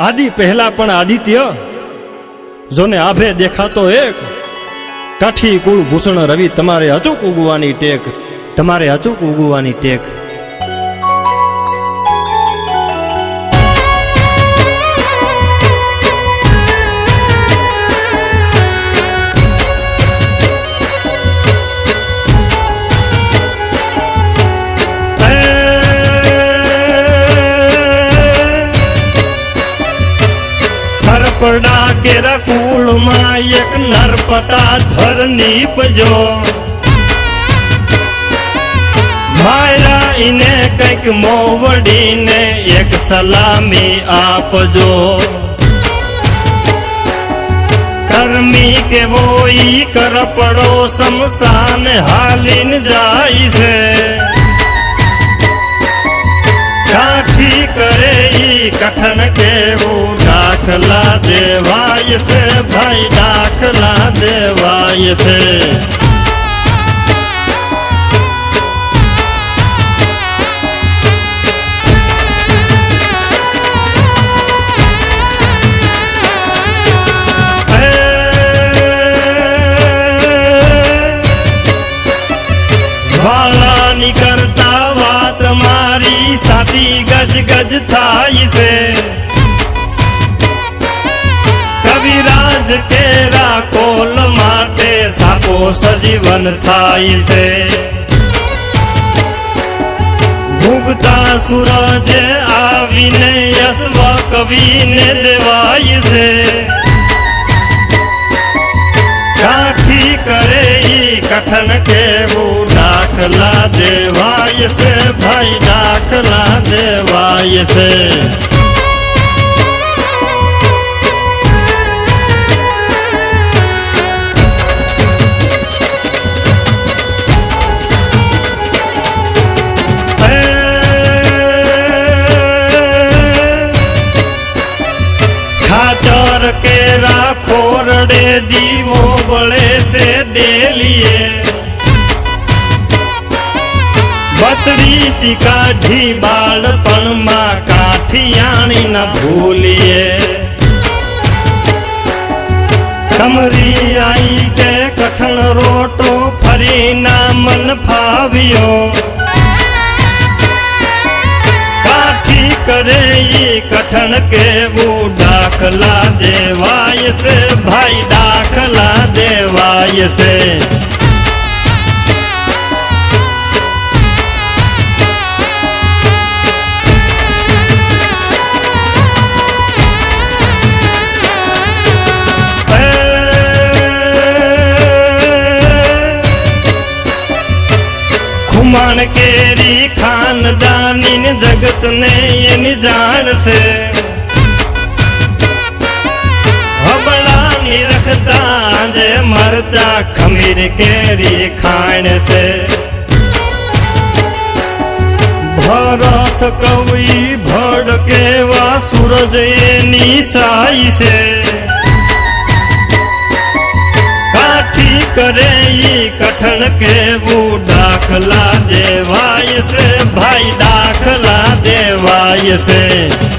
આદિ પહેલા પણ આદિત્ય, જોને આભે દેખાતો એક. કાઠી કુળ ભૂષણ રવિ તમારે અચૂક ઉગવાની ટેક, તમારે અચૂક ઉગવાની ટેક. હરપડા કેરા કુળમાં એક નરપટા ધર નીપજો. માયરા ઈને કંઈક મોવડીને એક સલામી આપજો. કર્મી કેવો ઈ કરપડો સમસાન હાલીન જાય છે. કાઠી કરે ઈ કઠણ કેવું દાખલા દેવાય છે ભાઈ દાખલા દેવાય છે વાળાની કરતા વાત મારી સાદી ગજ ગજ થાય છે કવિરાજ કેરા કોલ માટે સાપો સજીવન થાય છે ભૂગતા સૂરજે આવીને યશ્વ કવિને દેવાય છે કાઠી કરે ઈ કઠણ કેવું દાખલા દેવાય છે ભાઈ દાખલા દેવાય છે દીવો બળે છે ડેલીએ. બત્રીસી કાઢી બાળપણમાં કાઠિયાણી ન ભૂલીએ. કમરી આઈ કે કઠણ રોટો ફરી ના મન ફાવ્યો. કરે ઈ કઠણ કેવું દાખલા દેવાય છે ભાઈ દાખલા દેવાય છે ખુમાણ કેરી ખાનદાની ને જગત ને એની જાણ છે હબળાની રખતા જે મરચા ખમીર કેરી ખાણ છે ભરત કવિ ભડ કેવા સૂરજ એની સાઈ છે કાઠી કરે ઈ કઠણ કેવું દાખલા દેવાય છે conhecer